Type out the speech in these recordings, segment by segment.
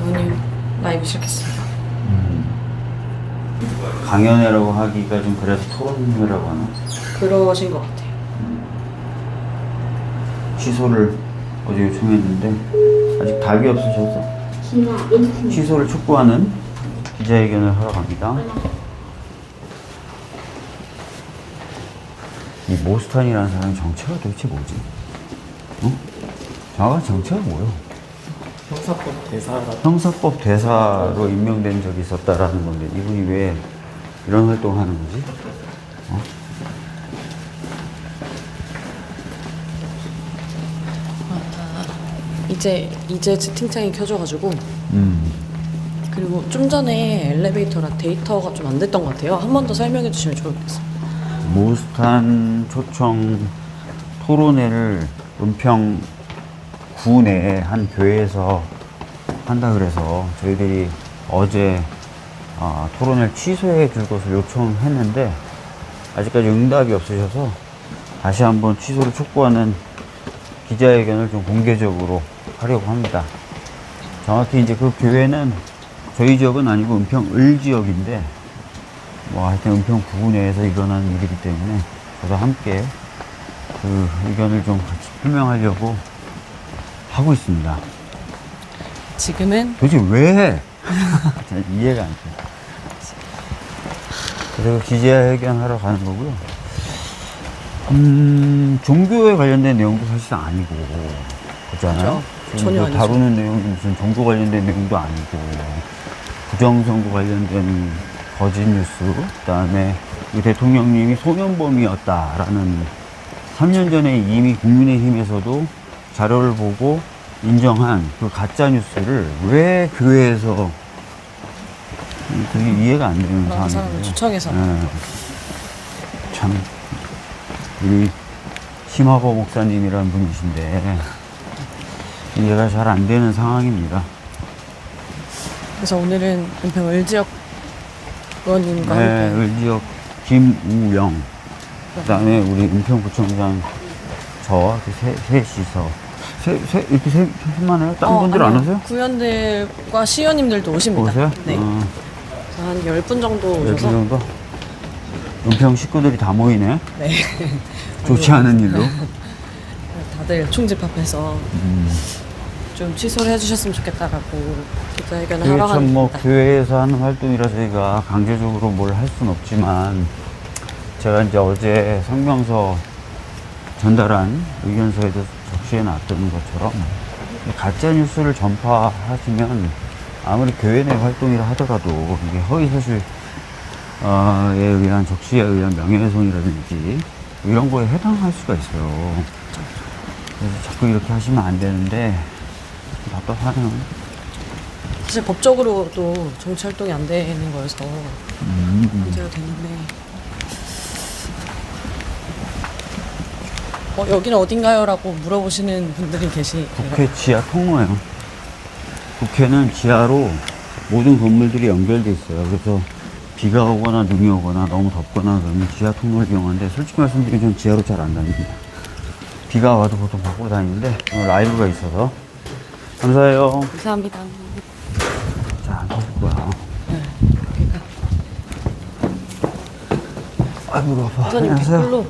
어머님 라이브 시작했습니다. 강연회라고 하기가 좀 그래서 토론회라고 하나? 그러신 것 같아요. 취소를 어제 요청했는데 아직 답이 없으셔서. 취소를 촉구하는 기자회견을 하러 갑니다. 이 모스탄이라는 사람의 정체가 도대체 뭐지? 어? 정확한 정체가 뭐예요? 형사법 대사라 형사법 대사로 임명된 적이 있었다라는 건데 이분이 왜 이런 활동을 하는 거지? 어? 이제 이제 채팅창이 켜져가지고 음. 그리고 좀 전에 엘리베이터랑 데이터가 좀 안 됐던 것 같아요. 한 번 더 설명해 주시면 좋겠어요. 모스탄 초청 토론회를 은평 구 내에 한 교회에서 한다 그래서 저희들이 어제 아, 토론회를 취소해 줄 것을 요청했는데 아직까지 응답이 없으셔서 다시 한번 취소를 촉구하는 기자회견을 좀 공개적으로 하려고 합니다. 정확히 이제 그 교회는 저희 지역은 아니고 은평 을 지역인데 뭐 하여튼 은평 구구 내에서 일어난 일이기 때문에 저도 함께 그 의견을 좀 같이 표명하려고 하고 있습니다. 지금은 도대체 왜 해? 잘 이해가 안 돼. 그래서 기자회견 하러 가는 거고요. 음, 종교에 관련된 내용도 사실 아니고, 그렇잖아요. 그렇죠. 전혀 그 아니죠. 다루는 내용이 무슨 종교 관련된 내용도 아니고, 부정선거 관련된 거짓 뉴스, 그 다음에 이 대통령님이 소년범이었다라는 3년 전에 이미 국민의힘에서도 자료를 보고 인정한 그 가짜 뉴스를 왜 교회에서 그게 이해가 안 되는 그런 사람을 상황이에요. 초청해서 예. 참 우리 심화보 목사님이라는 분이신데 이해가 잘 안 되는 상황입니다. 그래서 오늘은 은평 을지역 의원님과 네, 함께 을지역 김우영 그다음에 우리 은평구청장 저 이렇게 세, 셋이서 세, 세, 이렇게 세, 셋만 해요? 다른 어, 분들 안 아니요. 오세요? 구의원들과 시의원님들도 오십니다. 오세요? 네. 어, 한 10분 정도 오셔서 정도? 은평 식구들이 다 모이네. 네. 좋지 않은 일로. 다들 총집합해서 음. 좀 취소를 해주셨으면 좋겠다라고 기자회견을 이게 하러 참뭐 합니다. 교회에서 하는 활동이라 저희가 강제적으로 뭘 할 수는 없지만 제가 이제 어제 성명서 전달한 의견서에도 적시해 놨던 것처럼 가짜 뉴스를 전파하시면 아무리 교회 내 활동이라 하더라도 이게 허위 사실 어, 에 의한 적시에 의한 명예훼손이라든지 이런 거에 해당할 수가 있어요. 그래서 자꾸 이렇게 하시면 안 되는데 답답하네요. 사실 법적으로도 정치 활동이 안 되는 거여서 음. 문제가 되는데 어, 여기는 어딘가요? 라고 물어보시는 분들이 계시 국회 지하 통로예요. 국회는 지하로 모든 건물들이 연결돼 있어요. 그래서 비가 오거나 눈이 오거나 너무 덥거나 그러면 지하 통로를 이용하는데 솔직히 말씀드리면 전 지하로 잘 안 다닙니다. 비가 와도 보통 밖으로 다니는데 오늘 라이브가 있어서 감사해요. 감사합니다. 자, 뭐야. 여기가 아이고 아파. 우선님 안녕하세요. 댓글로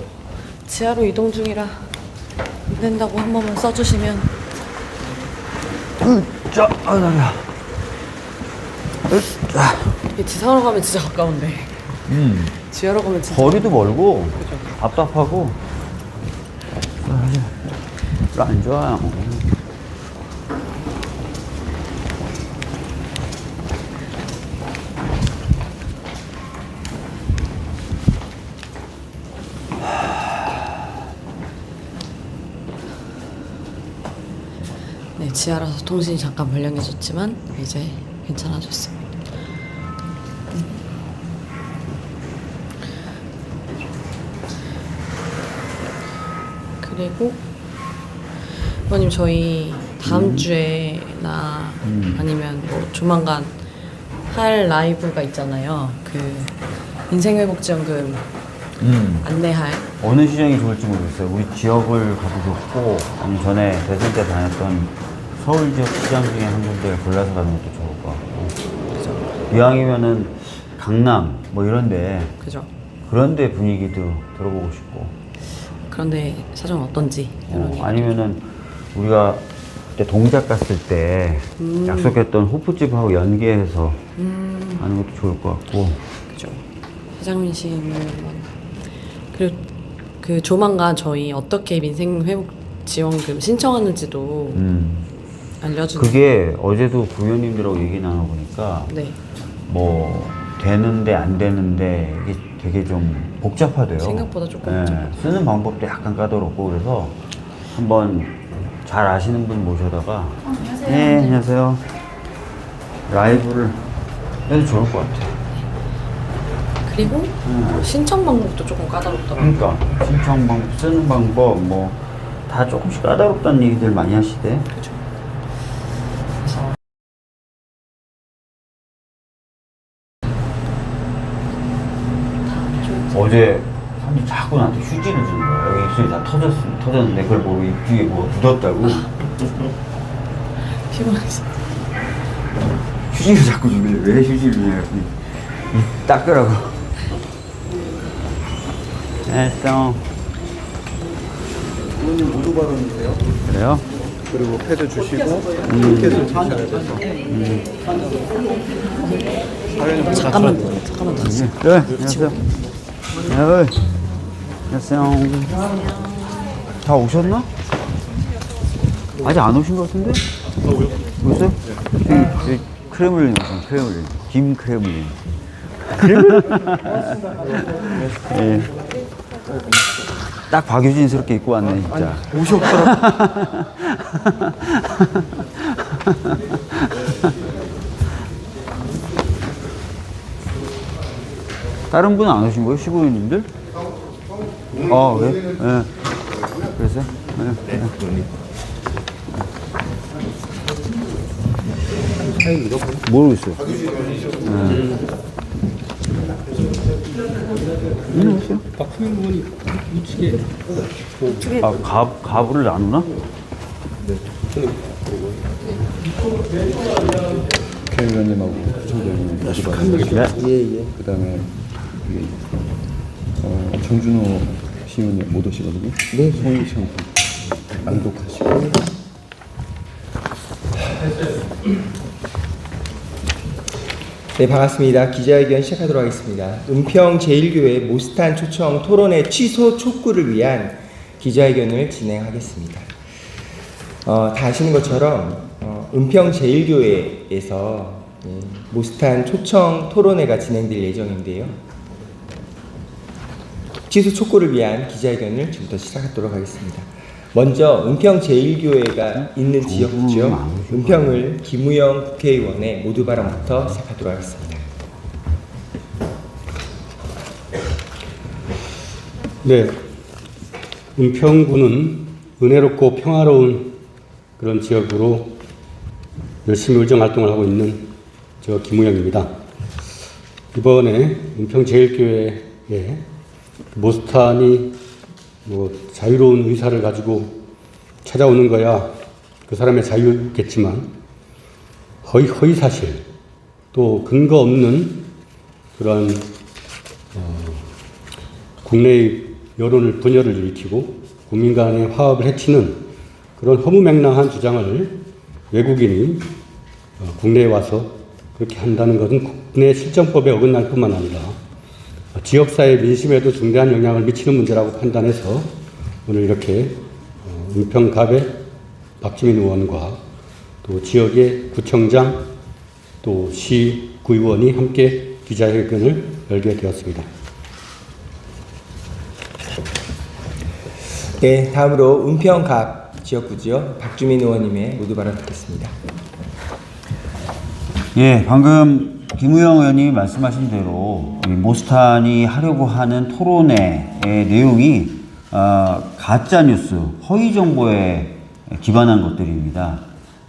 지하로 이동 중이라 안 된다고 한 번만 써주시면 으짜, 아 다리야. 으짜. 이게 지상으로 가면 진짜 가까운데 음. 지하로 가면 진짜 거리도 멀고 답답하고 안 좋아요. 지하라서 통신이 잠깐 불량해졌지만 이제 괜찮아졌습니다. 그리고 부모님 저희 다음 주에나 아니면 뭐 조만간 할 라이브가 있잖아요. 그 인생회복지원금 음. 안내할 어느 시장이 좋을지 모르겠어요. 우리 지역을 가도 좋고, 아니 전에 대선 때 다녔던 서울 지역 시장 중에 한 군데 골라서 가는 것도 좋을 것 같고. 이왕이면은 강남 뭐 이런데 그죠? 그런데 분위기도 들어보고 싶고. 그런데 사정 어떤지 이런 어, 얘기. 아니면은 우리가 그때 동작 갔을 때 약속했던 호프집하고 연계해서 하는 것도 좋을 것 같고. 그죠. 사장님심을 한번 그리고 그 조만간 저희 어떻게 민생 회복 지원금 신청하는지도 음. 알려주는. 그게 어제도 부모님들하고 얘기 나눠보니까 네. 뭐 되는데 안 되는데 이게 되게 좀 복잡하대요. 생각보다 조금 예. 쓰는 방법도 약간 까다롭고 그래서 한번 잘 아시는 분 모셔다가 네 안녕하세요 라이브를 해도 좋을 것 같아요. 그리고 음. 신청 방법도 조금 까다롭더라고요. 그러니까 신청 방법 쓰는 방법 뭐 다 조금씩 까다롭다는 얘기들 많이 하시대. 그죠. 그래서 어제 사람이 자꾸 나한테 휴지를 주는 입술이 다 터졌, 터졌는데 그걸 보고 입 뒤에 뭐 묻었다고. 피곤해서. 휴지를 자꾸 주길래 왜 휴지를 주냐 그랬더니 입 닦으라고. 됐어. 부모님 모두 받았는데요. 그래요? 그리고 패드 주시고 티켓을 주셔야 돼서. 사회는 잠깐만 잠깐만 더 네, 네, 안녕하세요. 네, 안녕하세요. 다 오셨나? 아직 안 오신 것 같은데? 오셨어요? 저기, 저기 크레물린 오신 크레물린. 김 크레물린. 예. 딱 박유진스럽게 입고 왔네, 진짜. 오셨더라. 다른 분은 안 오신 거예요? 15인님들? 아, 왜? 예. 그래서? 예. 모르겠어요. 예. 음. 박수민 우측에 아, 가, 가부를 나누나? 국회의원님하고 부총장님 모두 네. 예, 예. 그 다음에 어, 정준호 시의원님 못 오시거든요. 네. 송희청 낭독하시고 네, 반갑습니다. 기자회견 시작하도록 하겠습니다. 은평 제1교회 모스탄 초청 토론회 취소 촉구를 위한 기자회견을 진행하겠습니다. 어, 다 아시는 것처럼 어, 은평 제1교회에서 예, 모스탄 초청 토론회가 진행될 예정인데요. 취소 촉구를 위한 기자회견을 지금부터 시작하도록 하겠습니다. 먼저 은평 제1교회가 있는 지역이죠. 은평을 김우영 국회의원의 모두 발언부터 시작하도록 하겠습니다. 네 은평구는 은혜롭고 평화로운 그런 지역으로 열심히 의정 활동을 하고 있는 저 김우영입니다. 이번에 은평 제일교회에 모스탄이 뭐 자유로운 의사를 가지고 찾아오는 거야. 그 사람의 자유겠지만 허위 허위 사실 또 근거 없는 그런 국내의 여론을 분열을 일으키고 국민 간의 화합을 해치는 그런 허무맹랑한 주장을 외국인이 어, 국내에 와서 그렇게 한다는 것은 국내 실정법에 어긋날 뿐만 아니라 어, 지역사회 민심에도 중대한 영향을 미치는 문제라고 판단해서 오늘 이렇게 어, 은평갑의 박지민 의원과 또 지역의 구청장 또 시 구의원이 함께 기자회견을 열게 되었습니다. 네, 다음으로 은평갑 지역구죠. 박주민 의원님의 모두 발언 듣겠습니다. 예, 방금 김우영 의원님이 말씀하신 대로 이 모스탄이 하려고 하는 토론회의 내용이 아, 가짜 뉴스, 허위 정보에 기반한 것들입니다.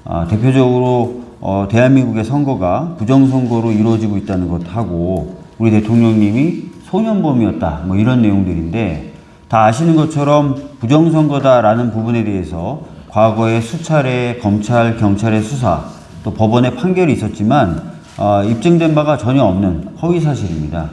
아, 대표적으로 어, 대한민국의 선거가 부정선거로 이루어지고 있다는 것하고 우리 대통령님이 소년범이었다 뭐 이런 내용들인데 다 아시는 것처럼 부정선거다라는 부분에 대해서 과거에 수차례 검찰, 경찰의 수사, 또 법원의 판결이 있었지만 어, 입증된 바가 전혀 없는 허위 사실입니다.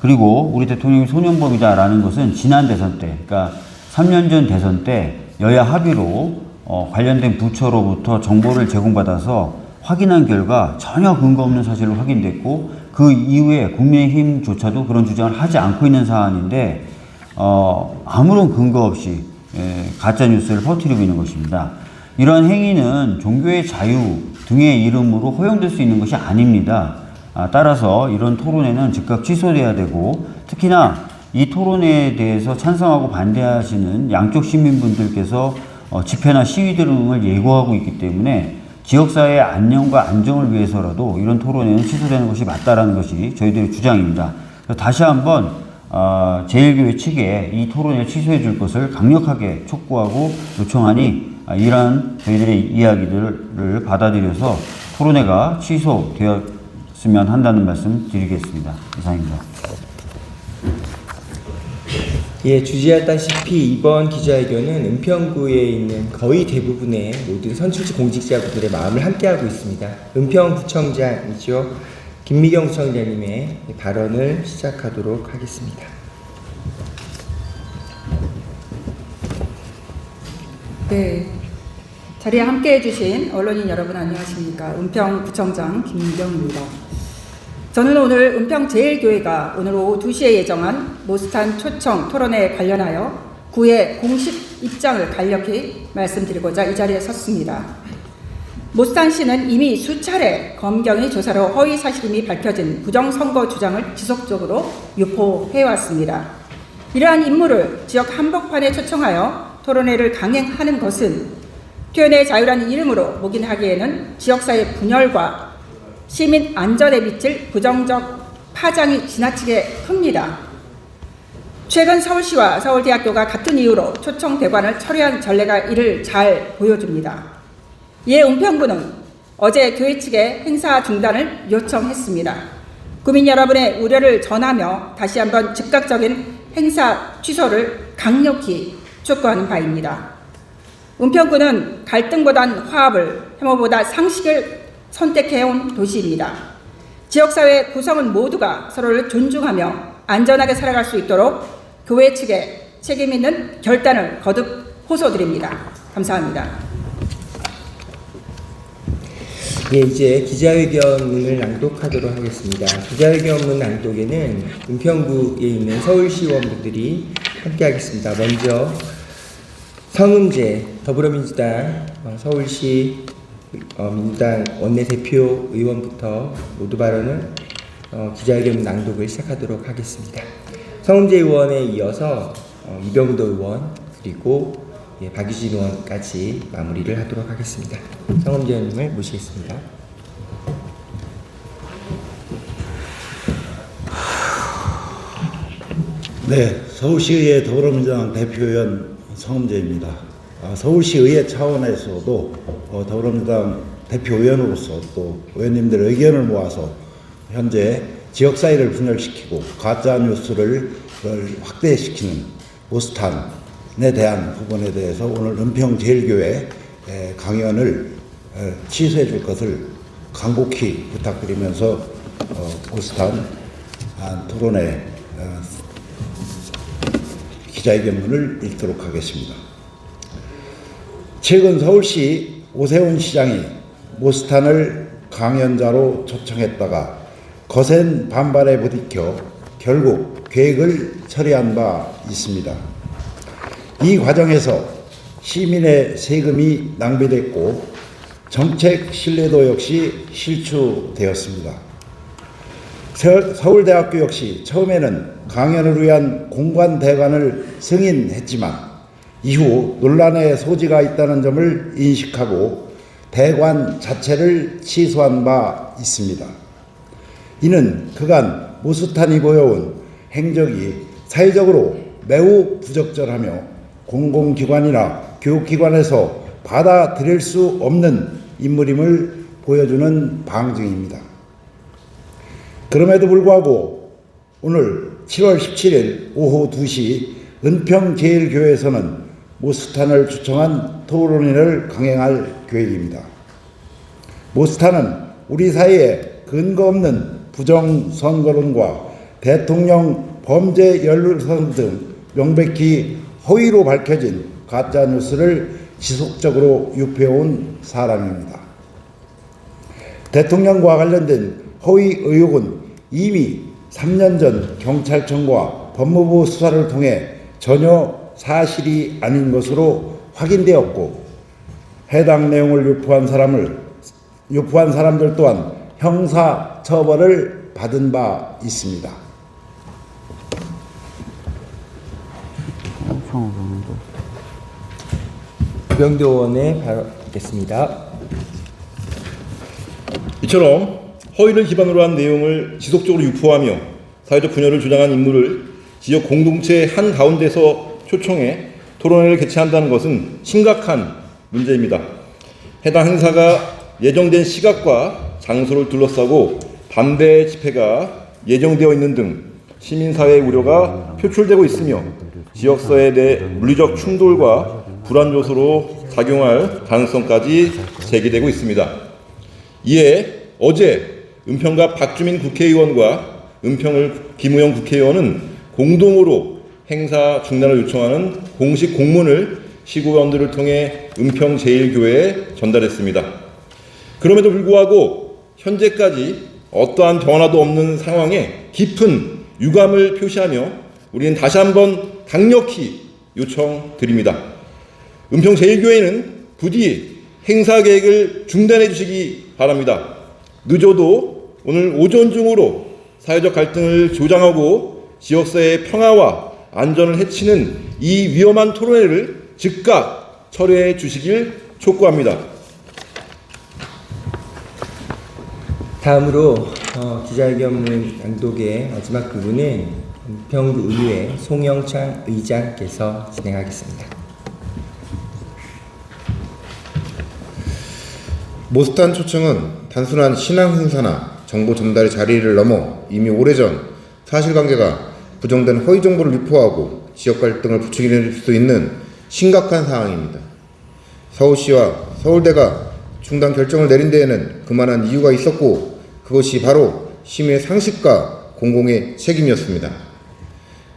그리고 우리 대통령이 소년범이다라는 것은 지난 대선 때, 그러니까 3년 전 대선 때 여야 합의로 어, 관련된 부처로부터 정보를 제공받아서 확인한 결과 전혀 근거 없는 사실로 확인됐고 그 이후에 국민의힘조차도 그런 주장을 하지 않고 있는 사안인데 어, 아무런 근거 없이 에, 가짜 뉴스를 퍼뜨리고 있는 것입니다. 이러한 행위는 종교의 자유 등의 이름으로 허용될 수 있는 것이 아닙니다. 아, 따라서 이런 토론회는 즉각 취소돼야 되고 특히나 이 토론회에 대해서 찬성하고 반대하시는 양쪽 시민분들께서 어, 집회나 시위 등을 예고하고 있기 때문에 지역사회의 안녕과 안정을 위해서라도 이런 토론회는 취소되는 것이 맞다라는 것이 저희들의 주장입니다. 다시 한번 어, 제일교회 측에 이 토론을 취소해 줄 것을 강력하게 촉구하고 요청하니 아, 이러한 저희들의 이야기들을 받아들여서 토론회가 취소되었으면 한다는 말씀 드리겠습니다. 이상입니다. 예, 주지하다시피 이번 기자회견은 은평구에 있는 거의 대부분의 모든 선출직 공직자분들의 마음을 함께하고 있습니다. 은평구청장이죠. 김미경 구청장님의 발언을 시작하도록 하겠습니다. 네. 자리에 함께 해주신 언론인 여러분 안녕하십니까. 은평 구청장 김민경입니다. 저는 오늘 은평제일교회가 오늘 오후 2시에 예정한 모스탄 초청 토론회에 관련하여 구의 공식 입장을 간략히 말씀드리고자 이 자리에 섰습니다. 모스탄 씨는 이미 수차례 검경의 조사로 허위 사실임이 밝혀진 부정선거 주장을 지속적으로 유포해왔습니다. 이러한 인물을 지역 한복판에 초청하여 토론회를 강행하는 것은 표현의 자유라는 이름으로 묵인하기에는 지역사회 분열과 시민 안전에 미칠 부정적 파장이 지나치게 큽니다. 최근 서울시와 서울대학교가 같은 이유로 초청 대관을 철회한 전례가 이를 잘 보여줍니다. 이에 은평구는 어제 교회 측에 행사 중단을 요청했습니다. 구민 여러분의 우려를 전하며 다시 한번 즉각적인 행사 취소를 강력히 촉구하는 바입니다. 은평구는 갈등보단 화합을, 혐오보다 상식을 선택해온 도시입니다. 지역사회 구성원 모두가 서로를 존중하며 안전하게 살아갈 수 있도록 교회 측에 책임 있는 결단을 거듭 호소드립니다. 감사합니다. 예, 이제 기자회견문을 낭독하도록 하겠습니다. 기자회견문 낭독에는 은평구에 있는 서울시의원분들이 함께 하겠습니다. 먼저 성은재 더불어민주당 어, 서울시 어, 민주당 원내대표 의원부터 모두 발언을 어, 기자회견 낭독을 시작하도록 하겠습니다. 성은재 의원에 이어서 어, 이병도 의원 그리고 예, 박유진 의원까지 마무리를 하도록 하겠습니다. 성은재 의원님을 모시겠습니다. 네, 서울시의회 더불어민주당 대표위원 성음재입니다. 아, 서울시의회 차원에서도 어, 더불어민주당 대표위원으로서 또 의원님들 의견을 모아서 현재 지역 사회를 분열시키고 가짜 뉴스를 확대시키는 모스탄에 대한 부분에 대해서 오늘 은평 제일교회 에, 강연을 에, 취소해 줄 것을 간곡히 부탁드리면서 어, 모스탄 아, 토론회 어, 기자회견문을 읽도록 하겠습니다. 최근 서울시 오세훈 시장이 모스탄을 강연자로 초청했다가 거센 반발에 부딪혀 결국 계획을 처리한 바 있습니다. 이 과정에서 시민의 세금이 낭비됐고 정책 신뢰도 역시 실추되었습니다. 서- 서울대학교 역시 처음에는 강연을 위한 공관 대관을 승인했지만 이후 논란의 소지가 있다는 점을 인식하고 대관 자체를 취소한 바 있습니다. 이는 그간 모스탄이 보여온 행적이 사회적으로 매우 부적절하며 공공기관이나 교육기관에서 받아들일 수 없는 인물임을 보여주는 방증입니다. 그럼에도 불구하고 오늘 7월 17일 오후 2시 은평제일교회에서는 모스탄을 초청한 토론회를 강행할 계획입니다. 모스탄은 우리 사회에 근거 없는 부정 선거론과 대통령 범죄 연루선 등 명백히 허위로 밝혀진 가짜 뉴스를 지속적으로 유포해온 사람입니다. 대통령과 관련된 허위 의혹은 이미 3년 전 경찰청과 법무부 수사를 통해 전혀 사실이 아닌 것으로 확인되었고 해당 내용을 유포한 사람을 유포한 사람들 또한 형사 처벌을 받은 바 있습니다. 의원의 발언 듣겠습니다. 이처럼 허위를 기반으로 한 내용을 지속적으로 유포하며 사회적 분열을 주장한 인물을 지역 공동체 한 가운데서 초청해 토론회를 개최한다는 것은 심각한 문제입니다. 해당 행사가 예정된 시각과 장소를 둘러싸고 반대 집회가 예정되어 있는 등 시민사회의 우려가 표출되고 있으며 지역사회 내 물리적 충돌과 불안 요소로 작용할 가능성까지 제기되고 있습니다. 이에 어제 은평갑 박주민 국회의원과 은평을 김우영 국회의원은 공동으로 행사 중단을 요청하는 공식 공문을 시구원들을 통해 은평 제1교회에 전달했습니다. 그럼에도 불구하고 현재까지 어떠한 변화도 없는 상황에 깊은 유감을 표시하며 우리는 다시 한번 강력히 요청드립니다. 은평 제1교회는 부디 행사 계획을 중단해 주시기 바랍니다. 늦어도 오늘 오전 중으로 사회적 갈등을 조장하고 지역사회의 평화와 안전을 해치는 이 위험한 토론회를 즉각 철회해 주시길 촉구합니다. 다음으로 어, 기자회견문 낭독의 마지막 부분은 은평구 의회 송영창 의장께서 진행하겠습니다. 모스탄 초청은 단순한 신앙 행사나 정보 전달의 자리를 넘어 이미 오래전 사실관계가 부정된 허위 정보를 유포하고 지역 갈등을 부추길 수 있는 심각한 사항입니다. 서울시와 서울대가 중단 결정을 내린 데에는 그만한 이유가 있었고 그것이 바로 시민의 상식과 공공의 책임이었습니다.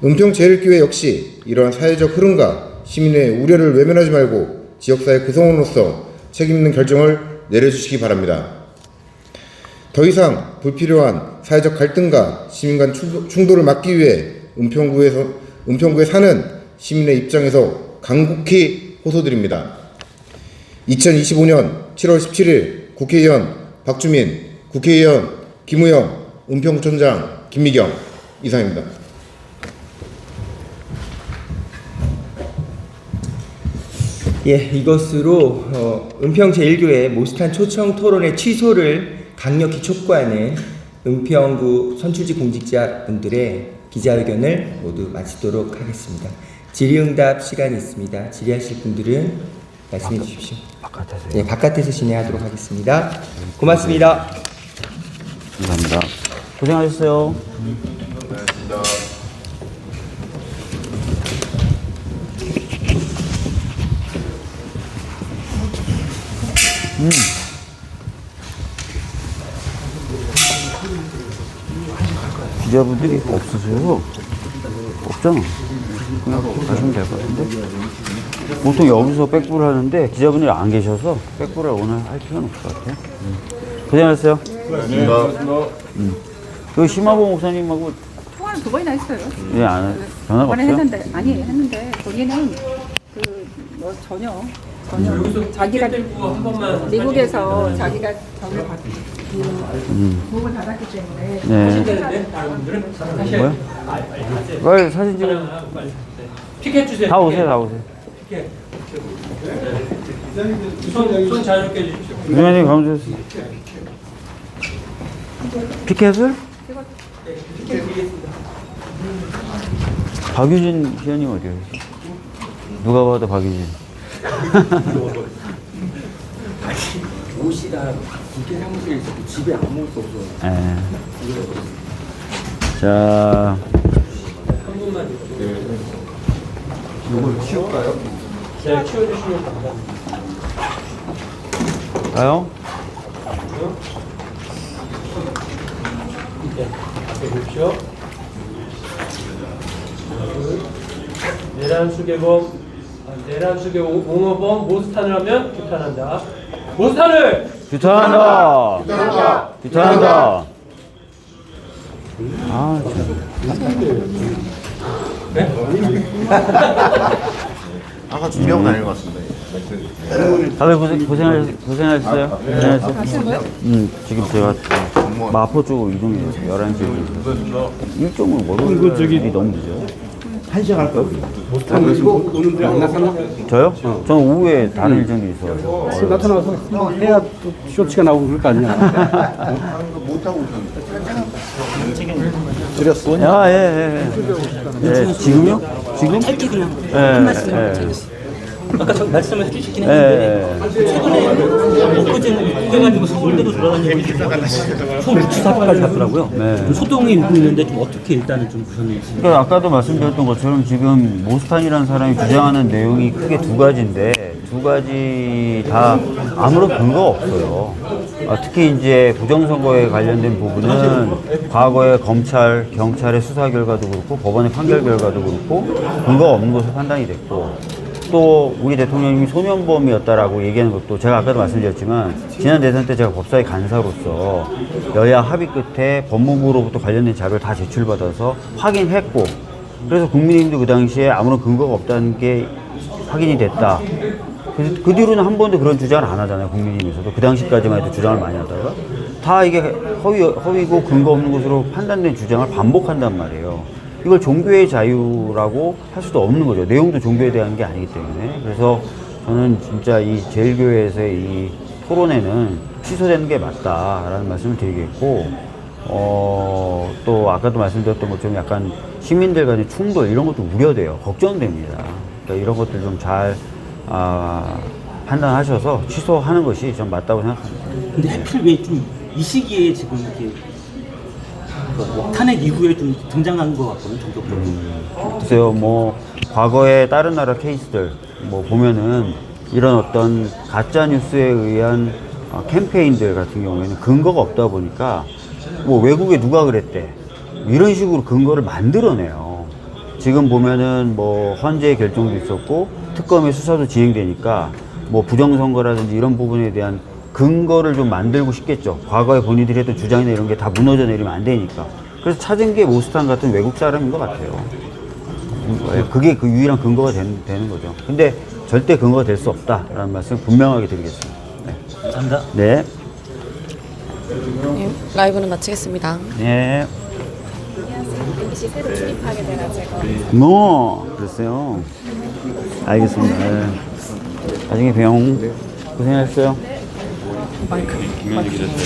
은평 제1교회 역시 이러한 사회적 흐름과 시민의 우려를 외면하지 말고 지역사회 구성원으로서 책임 있는 결정을 내려주시기 바랍니다. 더 이상 불필요한 사회적 갈등과 시민 간 충- 충돌을 막기 위해 은평구에서 은평구에 사는 시민의 입장에서 간곡히 호소드립니다. 2025년 7월 17일 국회의원 박주민, 국회의원 김우영, 은평구청장 김미경 이상입니다. 예, 이것으로 어, 은평 제1교회 모스탄 초청 토론의 취소를 강력히 촉구하는 은평구 선출직 공직자분들의 기자회견을 모두 마치도록 하겠습니다. 질의응답 시간이 있습니다. 질의하실 분들은 말씀해 주십시오. 바깥에서. 네, 바깥에서 진행하도록 하겠습니다. 고맙습니다. 감사합니다. 고생하셨어요. 음. 기자분들이 없으세요? 없잖아. 그냥 가시면 될 것 같은데? 보통 여기서 백불 하는데 기자분이 안 계셔서 백불을 오늘 할 필요는 없을 것 같아요. 음. 고생하셨어요. 음. 그 심화보 목사님하고 통화를 두 번이나 했어요. 예, 안, 전화가 번에 없어요? 했는데 아니 했는데 본인은 그뭐 전혀 전혀 자기가 미국에서 자기가 저를 받 도움을 받았기 때문에 네. 뭐야? 빨리 사진 찍어. 피켓 주세요. 다 오세요, 다 오세요. 손, 손 자유롭게 해주십시오. 위원님 가면 주 피켓을? 박유진 위원님 어디에 계세요? 누가 봐도 박유진. 옷이다. 국회 사무실에 있었고 집에 아무것도 없어. 예. 자, 한 분만. 이걸 치울까요? 네, 치워주시면 감사합니다. 가요? 네, 앞에 보십시오. 내란 수개범, 아, 내란 수개범 옹호범 모스탄을 하면 규탄한다. 모스탄을 규탄한다! 규탄한다! 규탄한다! 아, 참. 아까 준비하고 다닌 것 같습니다. 다들 고생, 고생하, 고생하셨어요? 고생하셨어요? 음, 지금 제가 마포 쪽으로 이동해요. 11시에. 일정을 월요일 이거 저기 너무 늦어요. 한 시간 할까요? 노는들 안 나타나? 저요? 저는 오후에 다른 일정이 있어요. 나타나서 뭐 해야 또 쇼츠가 나오고 그럴 거 아니야. 드렸어? 야, 예, 예, 예. 예, 지금요? 지금? 짧게 그냥 예, 한 말씀 예. 드리겠습니다. 아까 저 말씀을 해주시긴 예, 했는데 예. 최근에 엊그제는 그래가지고 서울대로 돌아다니고 서울 주사까지 갔더라고요. 네. 좀 소동이 일고 있는데 좀 어떻게 일단은 좀 보셨는지. 그러니까 아까도 말씀드렸던 것처럼 지금 모스탄이라는 사람이 주장하는 내용이 크게 두 가지인데 두 가지 다 아무런 근거가 없어요. 아, 특히 이제 부정선거에 관련된 부분은 과거의 검찰, 경찰의 수사 결과도 그렇고 법원의 판결 결과도 그렇고 근거가 없는 것으로 판단이 됐고 또 우리 대통령님이 소년범이었다라고 얘기하는 것도 제가 아까도 말씀드렸지만 지난 대선 때 제가 법사위 간사로서 여야 합의 끝에 법무부로부터 관련된 자료를 다 제출받아서 확인했고 그래서 국민의힘도 그 당시에 아무런 근거가 없다는 게 확인이 됐다. 그래서 그 뒤로는 한 번도 그런 주장을 안 하잖아요. 국민의힘에서도 그 당시까지만 해도 주장을 많이 하다가 다 이게 허위, 허위고 근거 없는 것으로 판단된 주장을 반복한단 말이에요. 이걸 종교의 자유라고 할 수도 없는 거죠. 내용도 종교에 대한 게 아니기 때문에. 그래서 저는 진짜 이 제일교회에서의 이 토론회는 취소되는 게 맞다라는 말씀을 드리겠고, 어, 또 아까도 말씀드렸던 것처럼 약간 시민들 간의 충돌 이런 것도 우려돼요. 걱정됩니다. 그러니까 이런 것들 좀 잘, 아, 판단하셔서 취소하는 것이 전 맞다고 생각합니다. 근데 하필 왜 좀 이 시기에 지금 이렇게 뭐 탄핵 이후에 좀 등장한 것 같거든요, 전격적으로. 글쎄요, 뭐, 과거의 다른 나라 케이스들, 뭐, 보면은, 이런 어떤 가짜 뉴스에 의한 어, 캠페인들 같은 경우에는 근거가 없다 보니까, 뭐, 외국에 누가 그랬대. 이런 식으로 근거를 만들어내요. 지금 보면은, 뭐, 헌재 결정도 있었고, 특검의 수사도 진행되니까, 뭐, 부정선거라든지 이런 부분에 대한 근거를 좀 만들고 싶겠죠. 과거에 본인들이 했던 주장이나 이런 게 다 무너져 내리면 안 되니까. 그래서 찾은 게 모스탄 같은 외국 사람인 것 같아요. 음, 그게 그 유일한 근거가 된- 되는 거죠. 근데 절대 근거가 될 수 없다라는 말씀 분명하게 드리겠습니다. 네. 감사합니다. 네. 네, 라이브는 마치겠습니다. 네. MBC 새로 출입하게 돼가지고 뭐, 그랬어요. 알겠습니다. 네. 나중에 봬요. 고생하셨어요. 마이크.